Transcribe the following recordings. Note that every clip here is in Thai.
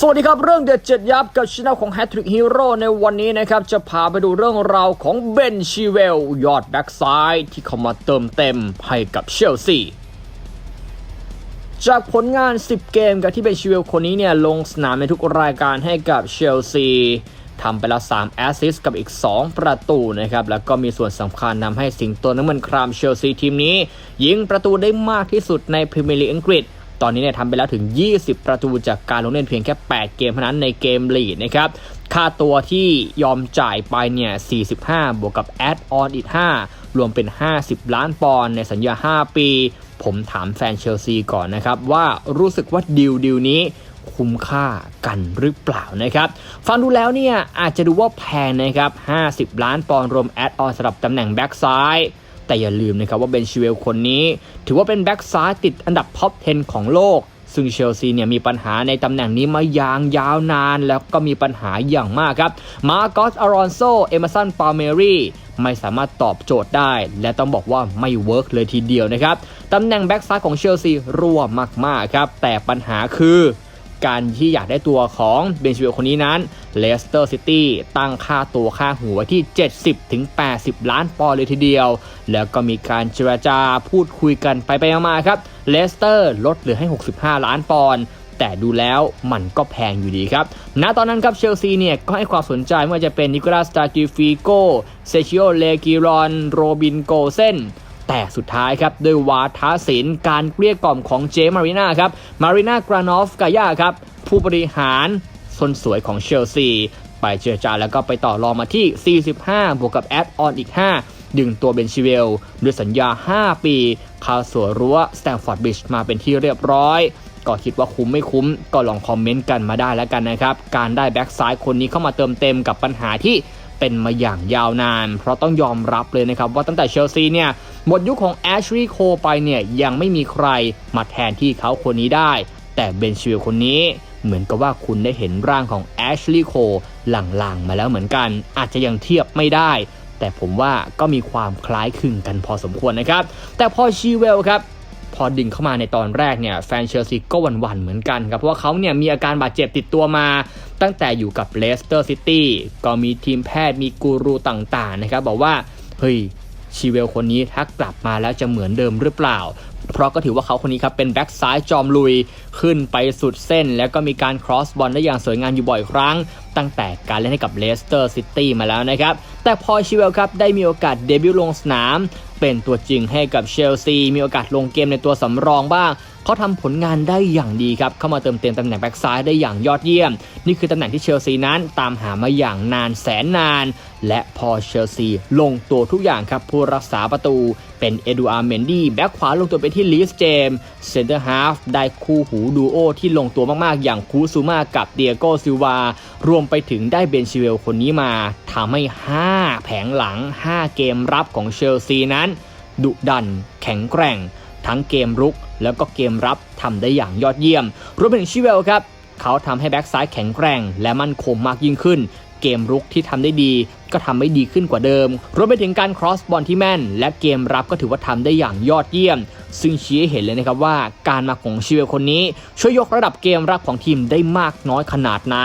สวัสดีครับ เรื่องเด็ดเจ็ดยับกับช anel ของ Hattrick Hero ในวันนี้นะครับ จะพาไปดูเรื่องราวของเบนชีเวล ยอดแบ็กซ้ายที่เข้ามาเติมเต็มให้กับเชลซีจากผลงาน 10 เกมกับที่เบนชิเวลคนนี้เนี่ยลงสนามในทุกรายการให้กับเชลซีทำไปแล้ว3แอสซิสต์กับอีก 2 ประตูนะครับ แล้วก็มีส่วนสำคัญนำให้สิงโตน้ำมันครามเชลซีทีมนี้ ยิงประตูได้มากที่สุดในพรีเมียร์ลีกอังกฤษ ตอนนี้เนี่ยทำไปแล้วถึง 20 ประตูจากการลงเล่นเพียงแค่ 8 เกมเท่านั้นในเกมลีดนะครับค่าตัวที่ยอมจ่ายไปเนี่ย 45 บวกกับแอดออนอีก 5 รวมเป็น 50 ล้านปอนด์ในสัญญา 5 ปี ผมถามแฟนเชลซีก่อนนะครับ ว่ารู้สึกว่าดีลดีลนี้คุ้มค่ากันหรือเปล่านะครับ ฟังดูแล้วเนี่ยอาจจะดูว่าแพงนะครับ 50 ล้านปอนด์รวมแอดออนสำหรับตำแหน่งแบ็กซ้าย แต่อย่าลืมนะครับว่าเบนชิเวลคนนี้ ถือว่าเป็นแบ็กซ้ายติดอันดับท็อป 10 ของโลก ซึ่งเชลซีเนี่ยมีปัญหาในตำแหน่งนี้มาอย่างยาวนาน แล้วก็มีปัญหาอย่างมากครับ มาโกสอารอนโซ เอเมอร์สันปาเมรีไม่สามารถตอบโจทย์ได้ และต้องบอกว่าไม่เวิร์กเลยทีเดียวนะครับ ตำแหน่งแบ็กซ้ายของเชลซีรั่วมากๆครับ แต่ปัญหาคือ การที่อยากได้ตัวของเบนชิเวลคนนี้นั้นเลสเตอร์ซิตี้ตั้งค่าตัวค่าหัวที่ 70ถึง80 ล้านปอนด์เลยทีเดียว แล้วก็มีการเจรจาพูดคุยกันไปไปมาครับเลสเตอร์ลดเหลือให้ 65 ล้านปอนด์แต่ดูแล้วมันก็แพงอยู่ดีครับณตอนนั้นครับเชลซีเนี่ยก็ให้ความสนใจไม่ว่าจะเป็นนิโคลัสตากิฟิโกเซชิโอเลกิรอน โรบินโกเซน แต่สุดท้ายครับด้วยวาทศิลป์การเกลี้ยกล่อมของเจมารีนาครับมารีนากรานอฟกายาครับผู้บริหารคนสวยของเชลซี ไปเจรจาแล้วก็ไปต่อรองมาที่ 45 บวกกับแอดออนอีก 5 ดึงตัวเบนชิเวลด้วยสัญญา 5 ปีคาสัวรั้วสแตมฟอร์ดบิชมาเป็นที่เรียบร้อยก็คิดว่าคุ้มไม่คุ้มก็ลองคอมเมนต์กันมาได้แล้วกันนะครับ การได้แบ็กซ้ายคนนี้เข้ามาเติมเต็มกับปัญหาที่ เป็นมาอย่างยาวนาน เพราะต้องยอมรับเลยนะครับว่าตั้งแต่เชลซีเนี่ยหมดยุคของแอชลีย์โคไปเนี่ยยังไม่มีใครมาแทนที่เขาคนนี้ได้ แต่เบนชิวคนนี้เหมือนกับว่าคุณได้เห็นร่างของแอชลีย์โคหลังๆมาแล้วเหมือนกัน อาจจะยังเทียบไม่ได้ แต่ผมว่าก็มีความคล้ายคลึงกันพอสมควรนะครับ แต่พอชีเวลครับ พอดึงเข้ามาในตอนแรกเนี่ยแฟนเชลซีก็หวั่นๆเหมือนกันครับ เพราะว่าเขาเนี่ยมีอาการบาดเจ็บติดตัวมาตั้งแต่อยู่กับเลสเตอร์ซิตี้ก็มีทีมแพทย์มีกูรูต่างๆนะครับบอกว่าเฮ้ย ชีเวลคนนี้ถ้ากลับมาแล้วจะเหมือนเดิมหรือเปล่า เพราะก็ถือว่าเขาคนนี้ครับเป็นแบ็กซ้ายจอมลุยขึ้นไปสุดเส้น แล้วก็มีการครอสบอลได้อย่างสวยงามอยู่บ่อยครั้ง ตั้งแต่การเล่นให้กับเลสเตอร์ซิตี้มาแล้วนะครับ แต่พอชิเวลครับได้มีโอกาสเดบิวต์ลงสนาม เป็นตัวจริงให้กับเชลซีมีโอกาสลงเกมในตัวสำรองบ้าง เขาทำผลงานได้อย่างดีครับ เข้ามาเติมเต็มตำแหน่งแบ็กซ้ายได้อย่างยอดเยี่ยม นี่คือตำแหน่งที่เชลซีนั้นตามหามาอย่างนานแสนนาน และพอเชลซีลงตัวทุกอย่างครับ ผู้รักษาประตูเป็นเอดูอาร์เมนดี้แบ็กขวาลงตัวไปที่ลีสเจมเซนเตอร์ฮาฟได้คู่หูดูโอที่ลงตัวมากๆ อย่างคูซูมากับเดียโกซิลวารวมไปถึงได้เบนชิเวลคนนี้มาทำให้ 5 แผงหลัง 5 เกมรับของเชลซีนั้น ดุดัน แข็งแกร่ง ทั้งเกมรุก แล้วก็เกมรับทำได้อย่างยอดเยี่ยม รวมไปถึงชิเวลครับ เขาทำให้แบ็กซ้ายแข็งแกร่ง และมั่นคงมากยิ่งขึ้น เกมรุกที่ทำได้ดี ก็ทำให้ดีขึ้นกว่าเดิม รวมไปถึงการครอสบอลที่แม่น และเกมรับก็ถือว่าทำได้อย่างยอดเยี่ยม ซึ่งชี้ให้เห็นเลยนะครับว่าการมาของชิเวลคนนี้ ช่วยยกระดับเกมรับของทีมได้มากน้อยขนาดไหน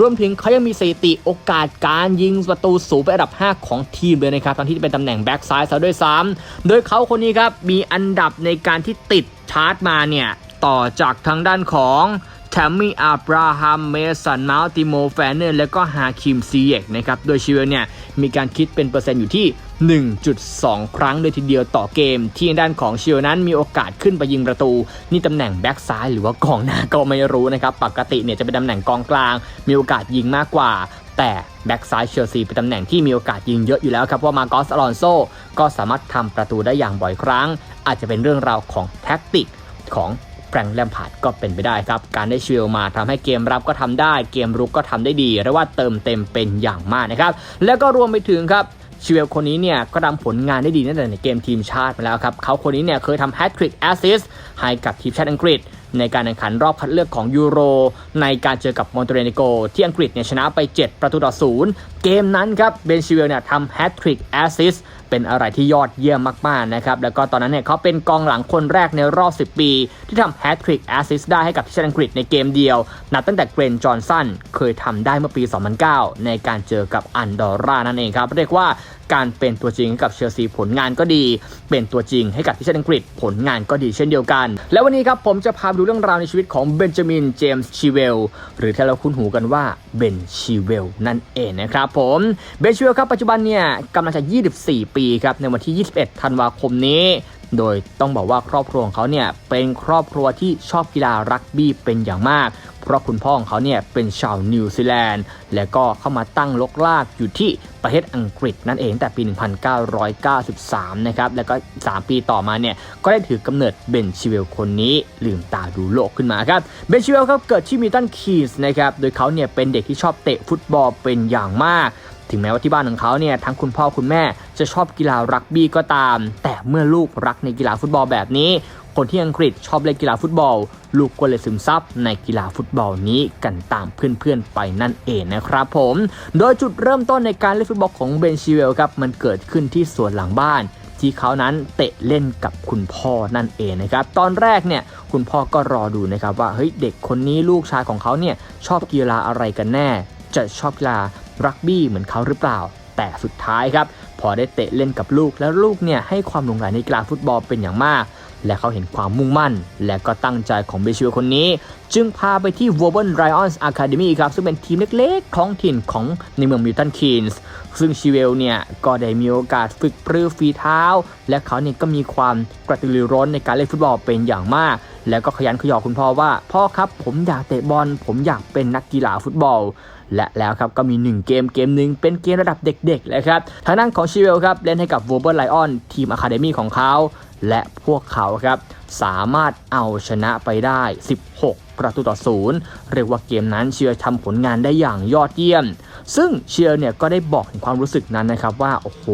รวมถึงเขายังมีสถิติโอกาสการยิงประตูสูงเป็นอันดับ 5 ของทีมเลยนะครับตอนที่เป็นตำแหน่งแบ็กซ้ายซะด้วยซ้ำโดยเขาคนนี้ครับมีอันดับในการที่ติดชาร์จมาเนี่ยต่อจากทางด้านของแทมมี่อับราฮัม เมสัน มาลติโม แฟนเนอร์ และก็ฮาคิมซีเอกนะครับ โดยชิเวลเนี่ย มีการคิดเป็นเปอร์เซ็นต์อยู่ที่ 1.2 ครั้งเลยทีเดียวต่อเกม ที่ด้านของเชิวนั้นมีโอกาสขึ้นไปยิงประตู นี่ตำแหน่งแบ็กซ้ายหรือว่ากองหน้าก็ไม่รู้นะครับ ปกติเนี่ยจะเป็นตำแหน่งกองกลาง มีโอกาสยิงมากกว่าแต่แบ็กซ้ายเชลซีเป็นตำแหน่งที่มีโอกาสยิงเยอะอยู่แล้วครับเพราะมาโกสอลอนโซก็สามารถทำประตูได้อย่างบ่อยครั้ง อาจจะเป็นเรื่องราวของแท็กติกของ แฟรงค์แลมพาร์ดก็เป็นไปได้ครับ การได้ชิลมาทำให้เกมรับก็ทำได้ เกมรุกก็ทำได้ดีเรียกว่าเติมเต็มเป็นอย่างมากนะครับ แล้วก็รวมไปถึงครับชิเวลคนนี้เนี่ยก็ทำผลงานได้ดีตั้งแต่ในเกมทีมชาติมาแล้วครับ เขาคนนี้เนี่ยเคยทำแฮตทริกแอสซิสต์ให้กับทีมชาติอังกฤษ ในการแข่งขันรอบคัดเลือกของยูโร ในการเจอกับมอนเตเนโกที่อังกฤษเนี่ยชนะไป 7 ประตูต่อศูนย์เกมนั้นครับเบนชิเวลเนี่ยทำแฮตทริกแอสซิสเป็นอะไรที่ยอดเยี่ยมมาก ๆ นะครับ แล้วก็ตอนนั้นเนี่ยเขาเป็นกองหลังคนแรกในรอบ 10 ปี ที่ทำแฮตทริกแอสซิสได้ให้กับทีมชาติอังกฤษในเกมเดียว นับตั้งแต่เกรนจอห์นสันเคยทำได้เมื่อปี 2009 ในการเจอกับอันดอร่านั่นเองครับ เรียกว่าการเป็นตัวจริงให้กับเชลซีผลงานก็ดี เป็นตัวจริงให้กับทีมชาติอังกฤษผลงานก็ดีเช่นเดียวกัน และวันนี้ครับผมจะพาดูเรื่องราวในชีวิตของเบนจามินเจมส์ชีเวลหรือที่เราคุ้นหูกันว่าเบนชีเวลนั่นเองนะครับผมเบชเวลครับปัจจุบันเนี่ยกำลังจะ 24 ปีครับในวันที่ 21 ธันวาคมนี้ โดยต้องบอกว่าครอบครัวของเขาเนี่ยเป็นครอบครัวที่ชอบกีฬารักบี้เป็นอย่างมาก เพราะคุณพ่อของเขาเนี่ยเป็นชาวนิวซีแลนด์ และก็เข้ามาตั้งลกลากอยู่ที่ประเทศอังกฤษนั่นเองแต่ปี 1993 นะครับ แล้วก็ 3 ปีต่อมาเนี่ยก็ได้ถือกำเนิดเบนชิเวลคนนี้ลืมตาดูโลกขึ้นมาครับ เบนชิเวลครับเกิดที่มิลตันคีสนะครับ โดยเขาเนี่ยเป็นเด็กที่ชอบเตะฟุตบอลเป็นอย่างมาก ถึงแม้ว่าที่บ้านของเขาเนี่ยทั้งคุณพ่อคุณแม่จะชอบกีฬารักบี้ก็ตาม แต่เมื่อลูกรักในกีฬาฟุตบอลแบบนี้ คนที่อังกฤษชอบเล่นกีฬาฟุตบอล ลูกก็เลยซึมซับในกีฬาฟุตบอลนี้กันตามเพื่อนๆไปนั่นเองนะครับผม โดยจุดเริ่มต้นในการเล่นฟุตบอลของเบนชิเวลครับมันเกิดขึ้นที่สวนหลังบ้านที่เขานั้นเตะเล่นกับคุณพ่อนั่นเองนะครับ ตอนแรกเนี่ยคุณพ่อก็รอดูนะครับว่าเฮ้ยเด็กคนนี้ลูกชายของเขาเนี่ยชอบกีฬาอะไรกันแน่ จะชอบกีฬา รักบี้เหมือนเขาหรือเปล่า แต่สุดท้ายครับพอได้เตะเล่นกับลูกแล้วลูกเนี่ยให้ความหลงใหลในกีฬาฟุตบอลเป็นอย่างมาก และเขาเห็นความมุ่งมั่น และก็ตั้งใจของเบชิวคนนี้ จึงพาไปที่ w o b e n Lions Academy ครับ ซึ่งเป็นทีมเล็กๆท้องถิ่นของในเมืองมิลตันคีนส์ซึ่งชิเวลเนี่ยก็ได้มีโอกาสฝึกปรือฝีเท้า และเขาเนี่ยก็มีความกระตือรือร้นในการเล่นฟุตบอลเป็นอย่างมาก แล้วก็ขยันขยอคุณพ่อว่า พ่อครับผมอยากเตะบอลผมอยากเป็นนักกีฬาฟุตบอล และแล้วครับก็มี 1 เกมเกมหนึ่งเป็นเกมระดับเด็กๆเลยครับทางด้านของชิเวลครับเล่นให้กับ w o b e r Lion ทีมอะคาเดมี่ของเขา และพวกเขาครับสามารถเอาชนะไปได้ 16ประตูต่อศูนย์เรียกว่าเกมนั้นเชียร์ทำผลงานได้อย่างยอดเยี่ยม ซึ่งเชียร์เนี่ยก็ได้บอกถึงความรู้สึกนั้นนะครับว่าโอ้โห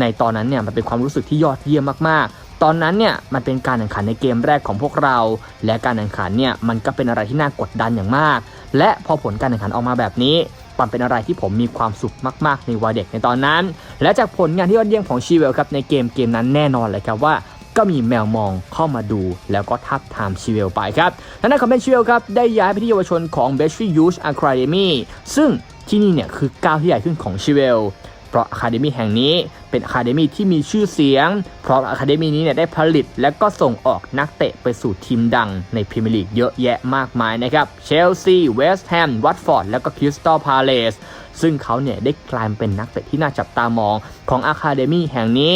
ในตอนนั้นเนี่ยมันเป็นความรู้สึกที่ยอดเยี่ยมมากๆ ตอนนั้นเนี่ยมันเป็นการแข่งขันในเกมแรกของพวกเรา และการแข่งขันเนี่ยมันก็เป็นอะไรที่น่ากดดันอย่างมาก และพอผลการแข่งขันออกมาแบบนี้มันเป็นอะไรที่ผมมีความสุขมาก ๆ ในวัยเด็กในตอนนั้น และจากผลงานที่ยอดเยี่ยมของชีเวลครับในเกมเกมนั้นแน่นอนเลยครับว่าก็มีแมวมองเข้ามาดูแล้วก็ทับทามชิเวลไปครับทางด้านของเมนชิเวลครับได้ย้ายไปที่เยาวชนของ b e s t r y Youth Academy ซึ่งที่นี่เนี่ยคือก้าวที่ใหญ่ขึ้นของชิเวล เพราะอะคาเดมีแห่งนี้เป็นอะคาเดมีที่มีชื่อเสียง เพราะอะคาเดมีนี้เนี่ยได้ผลิตและก็ส่งออกนักเตะไปสู่ทีมดังในพรีเมียร์ลีกเยอะแยะมากมายนะครับเชลซีเวสต์แฮมวัตฟอร์ดแล้วก็คริสตัลพาเลสซึ่งเขาเนี่ยได้กลายเป็นนักเตะที่น่าจับตามองของอะคาเดมีแห่งนี้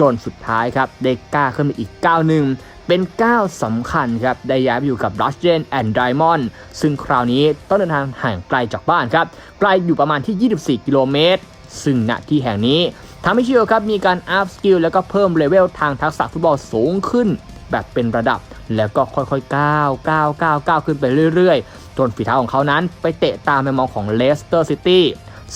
จนสุดท้ายครับได้กล้าขึ้นมาอีกก้าวหนึ่งเป็นก้าวสำคัญครับ ได้ย้ายไปอยู่กับ r u s h เ e n and Diamond ซึ่งคราวนี้ต้องเดินทางห่างไกลจากบ้านครับ ไกลอยู่ประมาณที่ 24 กิโลเมตร ซึ่งณที่แห่งนี้ทำให้เชียวครับมีการอัพสกิลแล้วก็เพิ่มเลเวลทางทักษะฟุตบอลสูงขึ้น แบบเป็นระดับแล้วก็ค่อยๆก้าวก้าวก้าวก้าวขึ้นไปเรื่อยๆ จนฝีเท้าของเขานั้นไปเตะตามไปมองของเลสเตอร์ซิตี้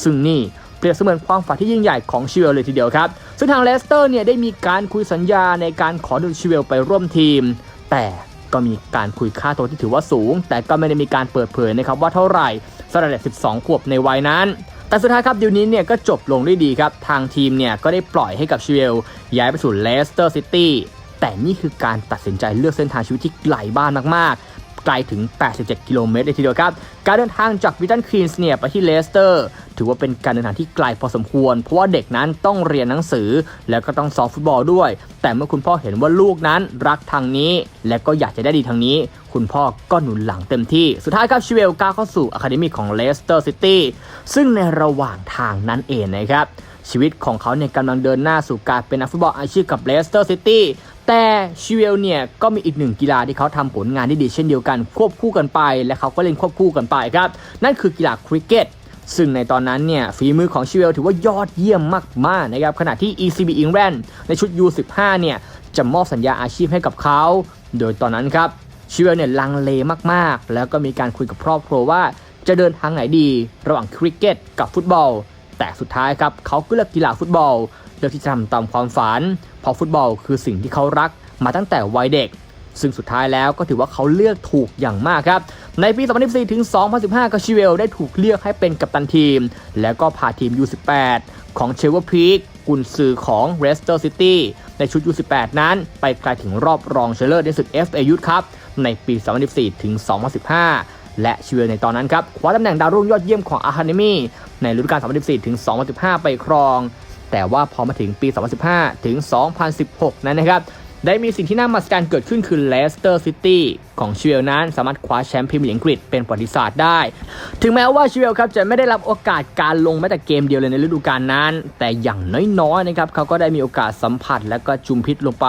ซึ่งนี่เปรียบเสมือนความฝันที่ยิ่งใหญ่ของชิเวลเลยทีเดียวครับ ซึ่งทางเลสเตอร์เนี่ยได้มีการคุยสัญญาในการขอดึงชิเวลไปร่วมทีม แต่ก็มีการคุยค่าตัวที่ถือว่าสูง แต่ก็ไม่ได้มีการเปิดเผยนะครับว่าเท่าไหร่สำหรับเด็ก12 ขวบในวัยนั้น แต่สุดท้ายครับดิวนี้เนี่ยก็จบลงด้วยดีครับ ทางทีมเนี่ยก็ได้ปล่อยให้กับชิเวลย้ายไปสู่เลสเตอร์ซิตี้แต่นี่คือการตัดสินใจเลือกเส้นทางชีวิตที่ไกลบ้านมากๆ ไกลถึง 87 กิโลเมตรเลยทีเดียวครับ การเดินทางจากวิตันควีนส์เนี่ยไปที่เลสเตอร์ ถือว่าเป็นการเดินทางที่ไกลพอสมควร เพราะว่าเด็กนั้นต้องเรียนหนังสือ แล้วก็ต้องซ้อมฟุตบอลด้วย แต่เมื่อคุณพ่อเห็นว่าลูกนั้นรักทางนี้ และก็อยากจะได้ดีทางนี้ คุณพ่อก็หนุนหลังเต็มที่ สุดท้ายครับชิเวลก้าวเข้าสู่อะคาเดมีของเลสเตอร์ซิตี้ซึ่งในระหว่างทางนั้นเองนะครับชีวิตของเขาเนี่ยกำลังเดินหน้าสู่การเป็นนักฟุตบอลอาชีพกับเลสเตอร์ซิตี้แต่ชิเวลเนี่ยก็มีอีกหนึ่งกีฬาที่เขาทำผลงานได้ดีเช่นเดียวกัน ควบคู่กันไป และเขาก็เล่นควบคู่กันไปครับ นั่นคือกีฬาคริกเก็ต ซึ่งในตอนนั้นเนี่ยฝีมือของชิเวลถือว่ายอดเยี่ยมมากๆนะครับขณะที่ ECB England ในชุด U15 เนี่ยจะมอบสัญญาอาชีพให้กับเขา โดยตอนนั้นครับชิเวลเนี่ยลังเลมากๆ แล้วก็มีการคุยกับครอบครัวว่าจะเดินทางไหนดี ระหว่างคริกเก็ตกับฟุตบอล แต่สุดท้ายครับเขาก็เลือกกีฬาฟุตบอลเลือกที่จะทำตามความฝัน เพราะฟุตบอลคือสิ่งที่เขารักมาตั้งแต่วัยเด็ก ซึ่งสุดท้ายแล้วก็ถือว่าเขาเลือกถูกอย่างมากครับ ในปี 2014 ถึง 2015 กาชิเวลได้ถูกเลือกให้เป็นกัปตันทีม แล้วก็พาทีม U18 ของเชเวอร์พีกกุนซือของ r e s t e r City ในชุด U18 นั้น ไปไกลถึงรอบรองชนะเลิศในศึก FA Youth Cup ในปี 2014 ถึง 2015 และชิเวลในตอนนั้นครับคว้าตำแหน่งดาวรุ่งยอดเยี่ยมของ Academy ในฤดูกาล 2014 ถึง 2015 ไปครอง แต่ว่าพอมาถึงปี 2015 ถึง 2016 นั้นนะครับ ได้มีสิ่งที่น่ามหัศจรรย์เกิดขึ้นคือเลสเตอร์ซิตี้ของชิเวลนั้นสามารถคว้าแชมป์พรีเมียร์ลีกอังกฤษเป็นประวัติศาสตร์ได้ ถึงแม้ว่าชิเวลครับจะไม่ได้รับโอกาสการลงแม้แต่เกมเดียวเลยในฤดูกาลนั้น แต่อย่างน้อยๆนะครับเขาก็ได้มีโอกาสสัมผัสและก็จุมพิษลงไป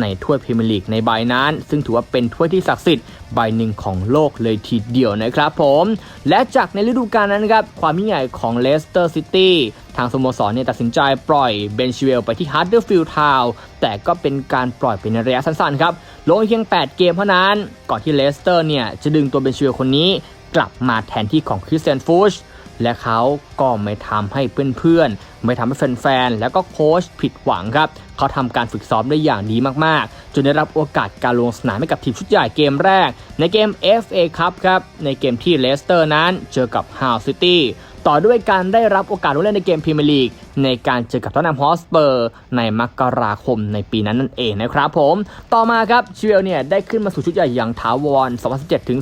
ในถ้วยพรีเมียร์ลีกในใบนั้น ซึ่งถือว่าเป็นถ้วยที่ศักดิ์สิทธิ์ใบหนึ่งของโลกเลยทีเดียวนะครับผม และจากในฤดูกาลนั้นครับความยิ่งใหญ่ของเลสเตอร์ซิตี้ ทางสโมสรเนี่ยตัดสินใจปล่อยเบนชิเวลไปที่ฮาร์ดเดอร์ฟิลด์ทาวแต่ก็เป็นการปล่อยเป็นในระยะสั้นๆครับลงเพียง 8 เกมเท่านั้น ก่อนที่เลสเตอร์เนี่ยจะดึงตัวเบนชิเวลคนนี้กลับมาแทนที่ของคริสเตียนฟูชและเขาก็ไม่ทำให้เพื่อนๆ ไม่ทำให้แฟนๆ แล้วก็โค้ชผิดหวังครับ เขาทำการฝึกซ้อมได้อย่างดีมากๆ จนได้รับโอกาสการลงสนามให้กับทีมชุดใหญ่เกมแรก ในเกม FA ครับครับ ในเกมที่เลสเตอร์นั้นเจอกับฮาวซิตี้ ต่อด้วยการได้รับโอกาสลงเล่นในเกมพรีเมียร์ลีกในการเจอกับท็อตแนมฮอสเปอร์ในมกราคมในปีนั้นนั่นเองนะครับผม ต่อมาครับชเวลเนี่ยได้ขึ้นมาสู่ชุดใหญ่อย่างถาวร 2017 ถึง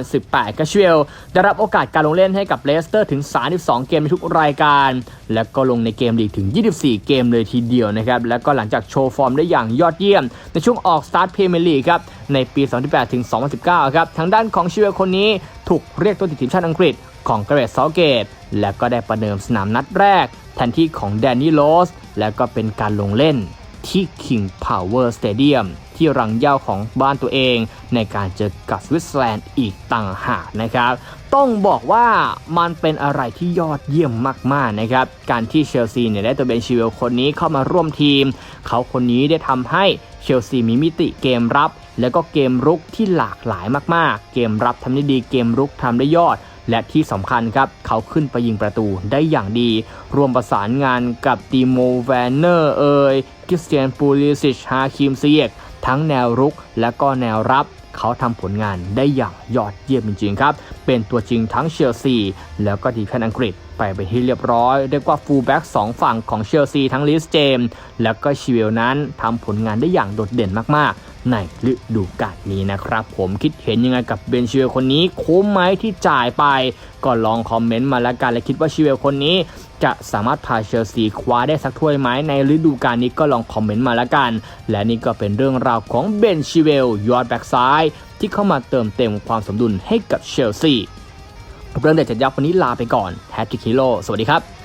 2018 ก็ชิเวลได้รับโอกาสการลงเล่นให้กับเลสเตอร์ถึง 32 เกมในทุกรายการ และก็ลงในเกมลีกถึง 24 เกมเลยทีเดียวนะครับ แล้วก็หลังจากโชว์ฟอร์มได้อย่างยอดเยี่ยม ในช่วงออกสตาร์ทพรีเมียร์ลีกครับ ในปี 2018 ถึง 2019 ครับ ทางด้านของชิเวลคนนี้ถูกเรียกตัวติดทีมชาติอังกฤษของเกรดซอลเกต และก็ได้ประเดิมสนามนัดแรก แทนที่ของแดนนี่โลส และก็เป็นการลงเล่นที่ King Power Stadium ที่รังเย้าของบ้านตัวเอง ในการเจอกับสวิตเซอร์แลนด์อีกต่างหากนะครับ ต้องบอกว่ามันเป็นอะไรที่ยอดเยี่ยมมากๆนะครับ การที่เชลซีเนี่ยได้ตัวเบนชิเวลคนนี้เข้ามาร่วมทีม เขาคนนี้ได้ทำให้เชลซีมีมิติเกมรับ แล้วก็เกมรุกที่หลากหลายมากๆ เกมรับทำได้ดีเกมรุกทำได้ยอด และที่สำคัญครับเขาขึ้นไปยิงประตูได้อย่างดี รวมประสานงานกับตีโมแวนเนอร์เอยคริสเตียนปูลิซิชฮาคิมเซียกทั้งแนวรุกและก็แนวรับ เขาทำผลงานได้อย่างยอดเยี่ยมจริงๆครับ เป็นตัวจริงทั้งเชลซี แล้วก็ทีมชาติอังกฤษไปเป็นที่เรียบร้อย เรียกว่าฟูลแบ็กสองฝั่งของเชลซีทั้งลิสเจม แล้วก็ชิเวลนั้นทำผลงานได้อย่างโดดเด่นมากๆ ในฤดูกาลนี้นะครับ ผมคิดเห็นยังไงกับเบนชิเวลคนนี้ คุ้มไหมที่จ่ายไป ก็ลองคอมเมนต์มาแล้วกันและคิดว่าชิเวลคนนี้ จะสามารถพาเชลซีคว้าได้สักถ้วยไหมในฤดูกาลนี้ก็ลองคอมเมนต์มาละกัน และนี่ก็เป็นเรื่องราวของเบนชิเวลยอดแบ็กซ้าย ที่เข้ามาเติมเต็มความสมดุลให้กับเชลซีเรื่องเด็ดจัดยับวันนี้ลาไปก่อนแฮตติคิโลสวัสดีครับ